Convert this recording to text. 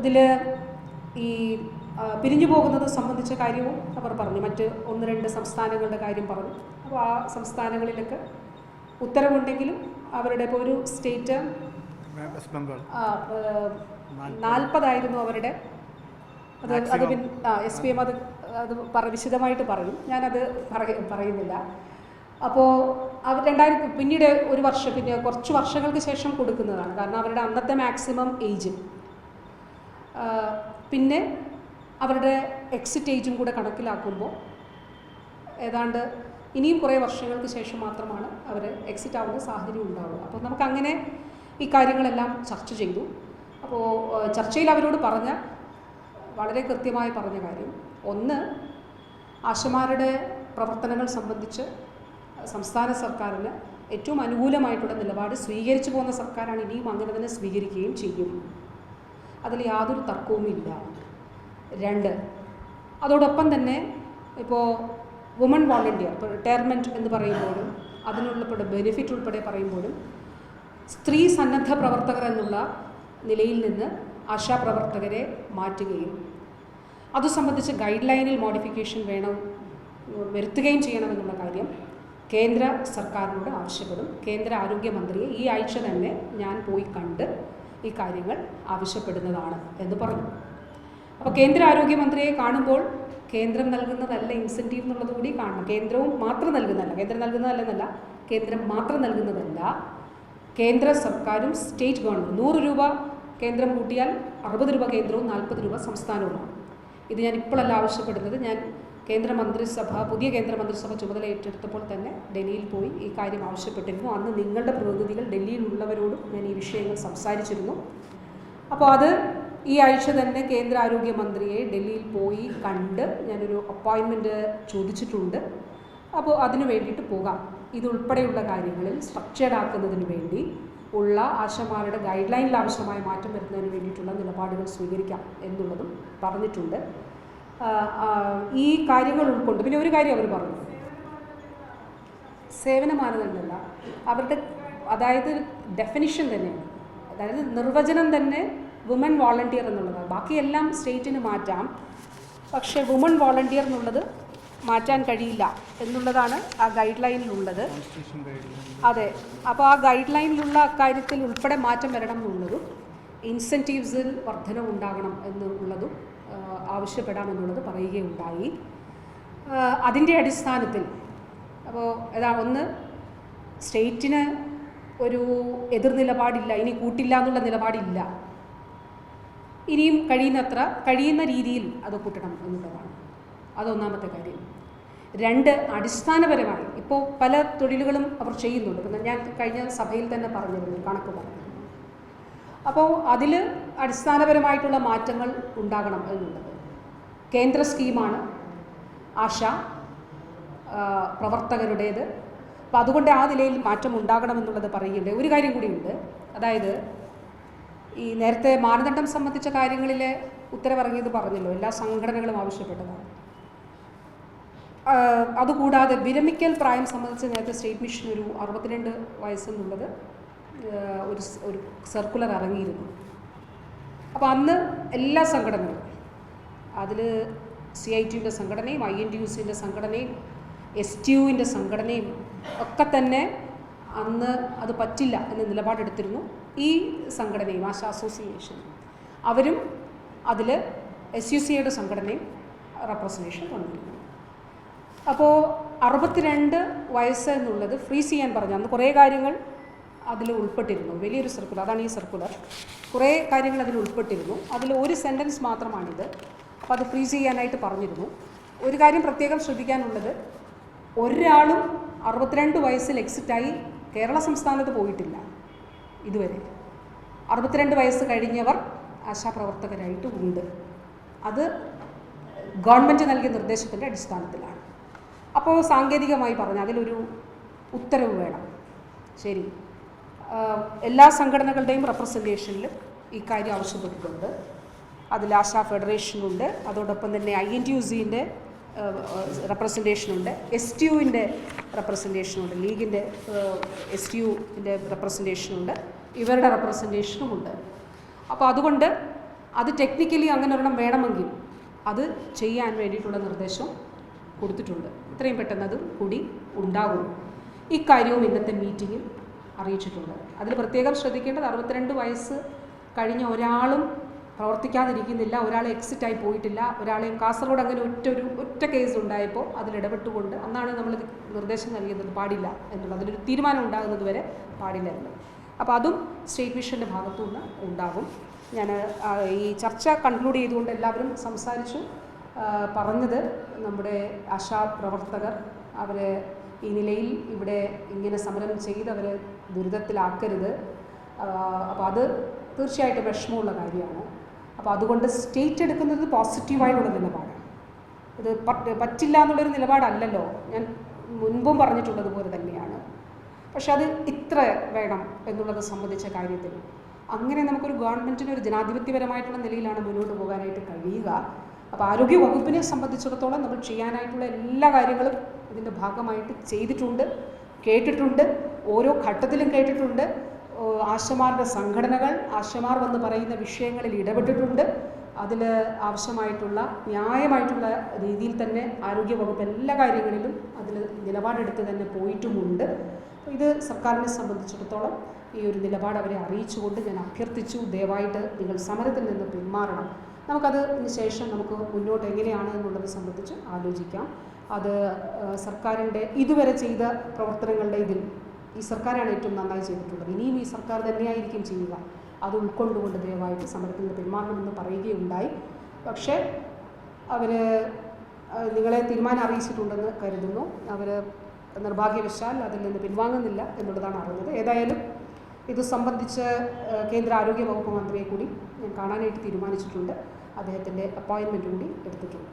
ഇതിൽ ഈ പിരിഞ്ഞു പോകുന്നത് സംബന്ധിച്ച കാര്യവും അവർ പറഞ്ഞു. മറ്റ് ഒന്ന് രണ്ട് സംസ്ഥാനങ്ങളുടെ കാര്യം പറഞ്ഞു. അപ്പോൾ ആ സംസ്ഥാനങ്ങളിലൊക്കെ ഉത്തരവുണ്ടെങ്കിലും അവരുടെ ഇപ്പോൾ ഒരു സ്റ്റേറ്റ് നാൽപ്പതായിരുന്നു അവരുടെ. അത് അത് പിൻ എസ് പി എം അത് അത് പറ വിശദമായിട്ട് പറയും. ഞാനത് പറയ പറയുന്നില്ല. അപ്പോൾ അവർ രണ്ടായിരത്തി പിന്നീട് ഒരു വർഷം പിന്നെ കുറച്ച് വർഷങ്ങൾക്ക് ശേഷം കൊടുക്കുന്നതാണ്. കാരണം അവരുടെ അന്നത്തെ മാക്സിമം ഏജ് പിന്നെ അവരുടെ എക്സിറ്റ് ഏജും കൂടെ കണക്കിലാക്കുമ്പോൾ ഏതാണ്ട് ഇനിയും കുറേ വർഷങ്ങൾക്ക് ശേഷം മാത്രമാണ് അവർ എക്സിറ്റ് ആവുന്ന സാഹചര്യം ഉണ്ടാവുക. അപ്പോൾ നമുക്കങ്ങനെ ഈ കാര്യങ്ങളെല്ലാം ചർച്ച ചെയ്തു. അപ്പോൾ ചർച്ചയിൽ അവരോട് പറഞ്ഞ വളരെ കൃത്യമായി പറഞ്ഞ കാര്യം ഒന്ന് ആശമാരുടെ പ്രവർത്തനങ്ങൾ സംബന്ധിച്ച് സംസ്ഥാന സർക്കാരിന് ഏറ്റവും അനുകൂലമായിട്ടുള്ള നിലപാട് സ്വീകരിച്ചു പോകുന്ന സർക്കാരാണ് ഇനിയും അങ്ങനെ തന്നെ സ്വീകരിക്കുകയും ചെയ്യും. അതിൽ യാതൊരു തർക്കവുമില്ല രണ്ട് അതോടൊപ്പം തന്നെ ഇപ്പോൾ വുമൺ വോളണ്ടിയർ ഇപ്പോൾ റിട്ടയർമെന്റ് എന്ന് പറയുമ്പോഴും അതിനുള്ളപ്പെടെ ബെനിഫിറ്റ് ഉൾപ്പെടെ പറയുമ്പോഴും സ്ത്രീ സന്നദ്ധ പ്രവർത്തകർ എന്നുള്ള നിലയിൽ നിന്ന് ആശാപ്രവർത്തകരെ മാറ്റുകയും അത് സംബന്ധിച്ച് ഗൈഡ് ലൈനിൽ മോഡിഫിക്കേഷൻ വേണം വരുത്തുകയും ചെയ്യണമെന്നുള്ള കാര്യം കേന്ദ്ര സർക്കാരിനോട് ആവശ്യപ്പെടും. കേന്ദ്ര ആരോഗ്യമന്ത്രിയെ ഈ ആഴ്ച തന്നെ ഞാൻ പോയി കണ്ട് ഈ കാര്യങ്ങൾ ആവശ്യപ്പെടുന്നതാണ് എന്ന് പറഞ്ഞു. അപ്പോൾ കേന്ദ്ര ആരോഗ്യമന്ത്രിയെ കാണുമ്പോൾ കേന്ദ്രം നൽകുന്നതല്ല ഇൻസെന്റീവ് എന്നുള്ളത് കൂടി കാണണം. കേന്ദ്രവും മാത്രം നൽകുന്നതല്ല. കേന്ദ്രം നൽകുന്നതല്ലെന്നല്ല കേന്ദ്രം മാത്രം നൽകുന്നതല്ല. കേന്ദ്ര സർക്കാരും സ്റ്റേറ്റ് ഗവൺമെന്റ് നൂറ് രൂപ കേന്ദ്രം കൂട്ടിയാൽ അറുപത് രൂപ കേന്ദ്രവും നാൽപ്പത് രൂപ സംസ്ഥാനവുമാണ്. ഇത് ഞാൻ ഇപ്പോഴല്ല ആവശ്യപ്പെടുന്നത്. ഞാൻ കേന്ദ്ര മന്ത്രിസഭ പുതിയ കേന്ദ്രമന്ത്രിസഭ ചുമതല ഏറ്റെടുത്തപ്പോൾ തന്നെ ഡൽഹിയിൽ പോയി ഈ കാര്യം ആവശ്യപ്പെട്ടിരുന്നു. അന്ന് നിങ്ങളുടെ പ്രതിനിധികൾ ഡൽഹിയിലുള്ളവരോടും ഞാൻ ഈ വിഷയങ്ങൾ സംസാരിച്ചിരുന്നു. അപ്പോൾ അത് ഈ ആഴ്ച തന്നെ കേന്ദ്ര ആരോഗ്യമന്ത്രിയെ ഡൽഹിയിൽ പോയി കണ്ട് ഞാനൊരു അപ്പോയിൻമെന്റ് ചോദിച്ചിട്ടുണ്ട്. അപ്പോൾ അതിനു വേണ്ടിയിട്ട് പോകാം. ഇതുൾപ്പെടെയുള്ള കാര്യങ്ങളിൽ സ്ട്രക്ചേർഡ് ആക്കുന്നതിന് വേണ്ടി ഉള്ള ആശമാരുടെ ഗൈഡ് ലൈനിൽ ആവശ്യമായ മാറ്റം വരുന്നതിന് വേണ്ടിയിട്ടുള്ള നിലപാടുകൾ സ്വീകരിക്കാം എന്നുള്ളതും പറഞ്ഞിട്ടുണ്ട്. ഈ കാര്യങ്ങൾ ഉൾക്കൊണ്ട് പിന്നെ ഒരു കാര്യം അവർ പറഞ്ഞു. സേവന മാനദണ്ഡമല്ല അവരുടെ അതായത് ഡെഫിനിഷൻ തന്നെയാണ്. അതായത് നിർവചനം തന്നെ വുമൻ വോളണ്ടിയർ എന്നുള്ളതാണ്. ബാക്കിയെല്ലാം സ്റ്റേറ്റിന് മാറ്റാം. പക്ഷേ വുമൺ വോളണ്ടിയർ എന്നുള്ളത് മാറ്റാൻ കഴിയില്ല എന്നുള്ളതാണ് ആ ഗൈഡ് ലൈനിലുള്ളത് അതെ. അപ്പോൾ ആ ഗൈഡ് ലൈനിലുള്ള അക്കാര്യത്തിൽ ഉൾപ്പെടെ മാറ്റം വരണം എന്നുള്ളതും ഇൻസെന്റീവ്സിൽ വർധനവുണ്ടാകണം എന്നുള്ളതും ആവശ്യപ്പെടാമെന്നുള്ളത് പറയുകയുണ്ടായി. അതിന്റെ അടിസ്ഥാനത്തിൽ അപ്പോൾ ഏതാ ഒന്ന് സ്റ്റേറ്റിന് ഒരു എതിർ നിലപാടില്ല ഇനി കൂട്ടില്ല എന്നുള്ള നിലപാടില്ല. ഇനിയും കഴിയുന്നത്ര കഴിയുന്ന രീതിയിൽ അത് കൂട്ടണം എന്നുള്ളതാണ്. അതൊന്നാമത്തെ കാര്യം. രണ്ട് അടിസ്ഥാനപരമായി ഇപ്പോൾ പല തൊഴിലുകളും അവർ ചെയ്യുന്നുണ്ട്. ഞാൻ കഴിഞ്ഞ സഭയിൽ തന്നെ പറഞ്ഞിരുന്നു കണക്ക് പറഞ്ഞു. അപ്പോൾ അതിൽ അടിസ്ഥാനപരമായിട്ടുള്ള മാറ്റങ്ങൾ ഉണ്ടാകണം എന്നുള്ളത്. കേന്ദ്ര സ്കീമാണ്. ആശ പ്രവർത്തകരുടേത്. അപ്പോൾ അതുകൊണ്ട് ആ നിലയിൽ മാറ്റം ഉണ്ടാകണമെന്നുള്ളത് പറയുകയുണ്ട് ഒരു കാര്യം കൂടിയുണ്ട്. അതായത് ഈ നേരത്തെ മാനദണ്ഡം സംബന്ധിച്ച കാര്യങ്ങളിൽ ഉത്തരവിറങ്ങിയത് പറഞ്ഞല്ലോ. എല്ലാ സംഘടനകളും ആവശ്യപ്പെട്ടതാണ്. അതുകൂടാതെ വിരമിക്കൽ പ്രായം സംബന്ധിച്ച് നേരത്തെ സ്റ്റേറ്റ് മിഷൻ ഒരു അറുപത്തിരണ്ട് വയസ്സെന്നുള്ളത് ഒരു ഒരു സർക്കുലർ ഇറങ്ങിയിരുന്നു. അപ്പോൾ അന്ന് എല്ലാ സംഘടനകളും അതിൽ സി ഐ ടിയുടെ സംഘടനയും ഐ എൻ ടി യു സിന്റെ സംഘടനയും എസ് ടി യുവിന്റെ സംഘടനയും ഒക്കെ തന്നെ അന്ന് അത് പറ്റില്ല എന്ന് നിലപാടെടുത്തിരുന്നു ഈ സംഘടനയും ആശ അസോസിയേഷൻ. അവരും അതിൽ എസ് യു സിയുടെ സംഘടനയും റെപ്രസെന്റേഷൻ വന്നിരുന്നു അപ്പോൾ അറുപത്തിരണ്ട് വയസ്സ് എന്നുള്ളത് ഫ്രീസ് ചെയ്യാൻ പറഞ്ഞു. അന്ന് കുറേ കാര്യങ്ങൾ അതിൽ ഉൾപ്പെട്ടിരുന്നു. വലിയൊരു സർക്കുലർ അതാണ് ഈ സർക്കുലർ കുറേ കാര്യങ്ങൾ അതിൽ ഉൾപ്പെട്ടിരുന്നു. അതിൽ ഒരു സെന്റൻസ് മാത്രമാണിത്. അപ്പോൾ അത് ഫ്രീസ് ചെയ്യാനായിട്ട് പറഞ്ഞിരുന്നു. ഒരു കാര്യം പ്രത്യേകം ശ്രദ്ധിക്കാനുള്ളത്. ഒരാളും അറുപത്തിരണ്ട് വയസ്സിൽ എക്സിറ്റായി കേരള സംസ്ഥാനത്ത് പോയിട്ടില്ല ഇതുവരെ. അറുപത്തിരണ്ട് വയസ്സ് കഴിഞ്ഞവർ ആശാപ്രവർത്തകരായിട്ട് ഉണ്ട്. അത് ഗവൺമെന്റ് നൽകിയ നിർദ്ദേശത്തിന്റെ അടിസ്ഥാനത്തിലാണ്. അപ്പോൾ സാങ്കേതികമായി പറഞ്ഞാൽ അതിലൊരു ഉത്തരവ് വേണം. ശരി. എല്ലാ സംഘടനകളുടെയും റെപ്രസെന്റേഷനിൽ ഈ കാര്യം ആവശ്യപ്പെട്ടിട്ടുണ്ട്. അതിൽ ആശാ ഫെഡറേഷനുണ്ട്. അതോടൊപ്പം തന്നെ ഐ എൻ ടി യു സിന്റെ റെപ്രസെന്റേഷനുണ്ട് എസ് ടി യുവിന്റെ റെപ്രസെന്റേഷനുണ്ട് ലീഗിന്റെ എസ് ടി യുവിന്റെ റെപ്രസെന്റേഷനുണ്ട് ഇവരുടെ റെപ്രസെന്റേഷനുമുണ്ട് അപ്പോൾ അതുകൊണ്ട് അത് ടെക്നിക്കലി അങ്ങനെ ഒരെണ്ണം വേണമെങ്കിൽ അത് ചെയ്യാൻ വേണ്ടിയിട്ടുള്ള നിർദ്ദേശം കൊടുത്തിട്ടുണ്ട്. ഇത്രയും പെട്ടെന്ന് അത് കൂടി ഉണ്ടാകും. ഇക്കാര്യവും ഇന്നത്തെ മീറ്റിങ്ങിൽ അറിയിച്ചിട്ടുണ്ട്. അതിൽ പ്രത്യേകം ശ്രദ്ധിക്കേണ്ടത് അറുപത്തിരണ്ട് വയസ്സ് കഴിഞ്ഞ ഒരാളും പ്രവർത്തിക്കാതിരിക്കുന്നില്ല ഒരാൾ എക്സിറ്റ് ആയി പോയിട്ടില്ല ഒരാളെയും കാസർഗോഡ് അങ്ങനെ ഒറ്റ ഒരു ഒറ്റ കേസ് ഉണ്ടായപ്പോൾ അതിൽ ഇടപെട്ടുകൊണ്ട് അന്നാണ് നമ്മൾ നിർദ്ദേശം നൽകിയത് പാടില്ല എന്നുള്ളത് അതിലൊരു തീരുമാനം ഉണ്ടാകുന്നത് വരെ പാടില്ല എന്നുള്ളത് അപ്പോൾ അതും സ്റ്റേറ്റ് മിഷന്റെ ഭാഗത്തു നിന്ന് ഉണ്ടാകും. ഞാൻ ഈ ചർച്ച കൺക്ലൂഡ് ചെയ്തുകൊണ്ട് എല്ലാവരും സംസാരിച്ചു. പറഞ്ഞത് നമ്മുടെ ആശാ പ്രവർത്തകർ അവർ ഈ നിലയിൽ ഇവിടെ ഇങ്ങനെ സമരം ചെയ്ത് അവരെ ദുരിതത്തിലാക്കരുത്. അപ്പോൾ അത് തീർച്ചയായിട്ടും വിഷമമുള്ള കാര്യമാണ്. അപ്പോൾ അതുകൊണ്ട് സ്റ്റേറ്റ് എടുക്കുന്നത് പോസിറ്റീവായിട്ടുള്ള നിലപാടാണ്. ഇത് പറ്റ് പറ്റില്ല എന്നുള്ളൊരു നിലപാടല്ലല്ലോ. ഞാൻ മുൻപും പറഞ്ഞിട്ടുള്ളത് തന്നെയാണ്. പക്ഷെ അത് ഇത്ര വേണം എന്നുള്ളത് സംബന്ധിച്ച കാര്യത്തിൽ. അങ്ങനെ നമുക്കൊരു ഗവൺമെന്റിന് ഒരു ജനാധിപത്യപരമായിട്ടുള്ള നിലയിലാണ് മുന്നോട്ട് പോകാനായിട്ട് കഴിയുക. അപ്പോൾ ആരോഗ്യ വകുപ്പിനെ സംബന്ധിച്ചിടത്തോളം നമ്മൾ ചെയ്യാനായിട്ടുള്ള എല്ലാ കാര്യങ്ങളും ഇതിന്റെ ഭാഗമായിട്ട് ചെയ്തിട്ടുണ്ട് കേട്ടിട്ടുണ്ട് ഓരോ ഘട്ടത്തിലും കേട്ടിട്ടുണ്ട്. ആശമാരുടെ സംഘടനകൾ ആശമാർ വന്ന് പറയുന്ന വിഷയങ്ങളിൽ ഇടപെട്ടിട്ടുണ്ട്. അതിൽ ആവശ്യമായിട്ടുള്ള ന്യായമായിട്ടുള്ള രീതിയിൽ തന്നെ ആരോഗ്യവകുപ്പ് എല്ലാ കാര്യങ്ങളിലും അതിൽ നിലപാടെടുത്ത് തന്നെ പോയിട്ടുമുണ്ട്. ഇത് സർക്കാരിനെ സംബന്ധിച്ചിടത്തോളം ഈ ഒരു നിലപാട് അവരെ അറിയിച്ചുകൊണ്ട് ഞാൻ അഭ്യർത്ഥിച്ചു. ദയവായിട്ട് നിങ്ങൾ സമരത്തിൽ നിന്ന് പിന്മാറണം. നമുക്കത് ശേഷം നമുക്ക് മുന്നോട്ട് എങ്ങനെയാണ് എന്നുള്ളത് സംബന്ധിച്ച് ആലോചിക്കാം. അത് സർക്കാരിന്റെ ഇതുവരെ ചെയ്ത പ്രവർത്തനങ്ങളുടെ ഇതിൽ ഈ സർക്കാരാണ് ഏറ്റവും നന്നായി ചെയ്തിട്ടുള്ളത്. ഇനിയും ഈ സർക്കാർ തന്നെയായിരിക്കും ചെയ്യുക. അത് ഉൾക്കൊണ്ടുകൊണ്ട് ദയവായിട്ട് സമരത്തിൽ നിന്ന് പെരുമാറണമെന്ന് പറയുകയുണ്ടായി. പക്ഷേ അവർ നിങ്ങളെ തീരുമാനം അറിയിച്ചിട്ടുണ്ടെന്ന് കരുതുന്നു. അവർ നിർഭാഗ്യവശാൽ അതിൽ നിന്ന് പിൻവാങ്ങുന്നില്ല എന്നുള്ളതാണ് അറിഞ്ഞത്. ഏതായാലും ഇത് സംബന്ധിച്ച് കേന്ദ്ര ആരോഗ്യ വകുപ്പ് മന്ത്രിയെ കൂടി ഞാൻ കാണാനായിട്ട് തീരുമാനിച്ചിട്ടുണ്ട്. അദ്ദേഹത്തിന്റെ അപ്പോയിൻമെന്റ് കൂടി എടുത്തിട്ടുണ്ട്.